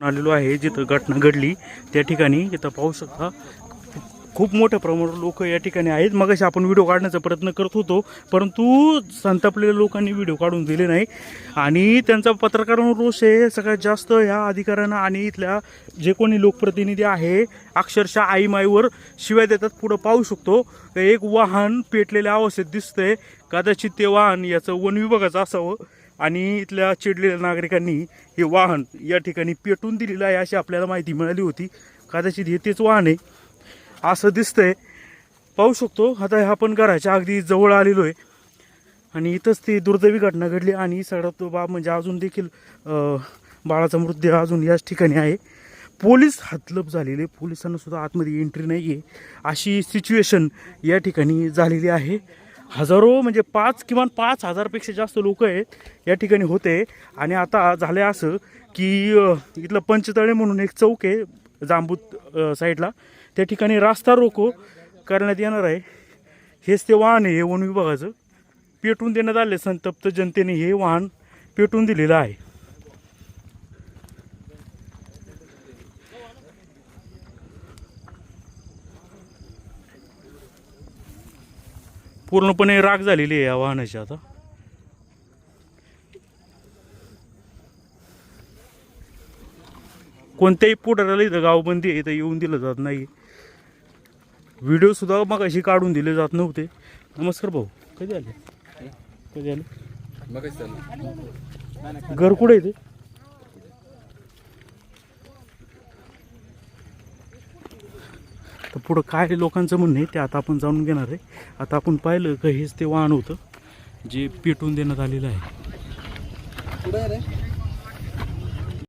आलेलो आहे जिथं घटना घडली त्या ठिकाणी इथं पाहू शकता खूप मोठ्या प्रमाणावर लोक या ठिकाणी आहेत. मगाशी आपण व्हिडिओ काढण्याचा प्रयत्न करत होतो परंतु संतापलेल्या लोकांनी व्हिडिओ काढून दिले नाही. आणि त्यांचा पत्रकारांवर रोष आहे सगळ्यात जास्त ह्या अधिकाऱ्यांना आणि इथल्या जे कोणी लोकप्रतिनिधी आहे अक्षरशः आईमाईवर शिवाय देतात पुढं पाहू शकतो. एक वाहन पेटलेल्या अवस्थेत दिसतंय. कदाचित ते वाहन याचं वन विभागाचं असावं. आणि इथल्या चिडलेल्या नागरिकांनी हे वाहन या ठिकाणी पेटून दिलेलं आहे अशी आपल्याला माहिती मिळाली होती. कदाचित हे तेच वाहन आहे. असं दिसतंय. पाहू शकतो आता ह्या आपण घराच्या अगदी जवळ आलेलो आहे. आणि इथंच ती दुर्दैवी घटना घडली आणि सगळ्यात बाब म्हणजे अजून देखील बाळाचा मृतदेह अजून याच ठिकाणी आहे. पोलीस हातलप झालेले. पोलिसांना सुद्धा आतमध्ये एंट्री नाही आहे अशी सिच्युएशन या ठिकाणी झालेली आहे. हजारो म्हणजे पाच किमान पाच हजारपेक्षा जास्त लोक आहेत या ठिकाणी होते. आणि आता झालं असं की इथलं पंचतळे म्हणून एक चौक आहे जांबूत साईडला. त्या ठिकाणी रास्ता रोको करण्यात येणार आहे. हेच ते वाहन आहे हे वन विभागाचं. पेटून देण्यात आले संतप्त जनतेने हे वाहन पेटून दिलेलं आहे. पूर्णपणे राग झालेली आहे या वाहनाची आता. कोणत्याही पुढाऱ्याला इथं गावबंदी आहे इथं येऊन दिलं जात नाही. व्हिडिओ सुद्धा मग अशी काढून दिले जात नव्हते. नमस्कार भाऊ कधी आले? कधी आले? मग घर कुठे तर पुढं काय लोकांचं म्हणणं आहे ते आता आपण जाणून घेणार आहे. आता आपण पाहिलं का हेच ते वाहन होतं जे पेटून देण्यात आलेलं आहे.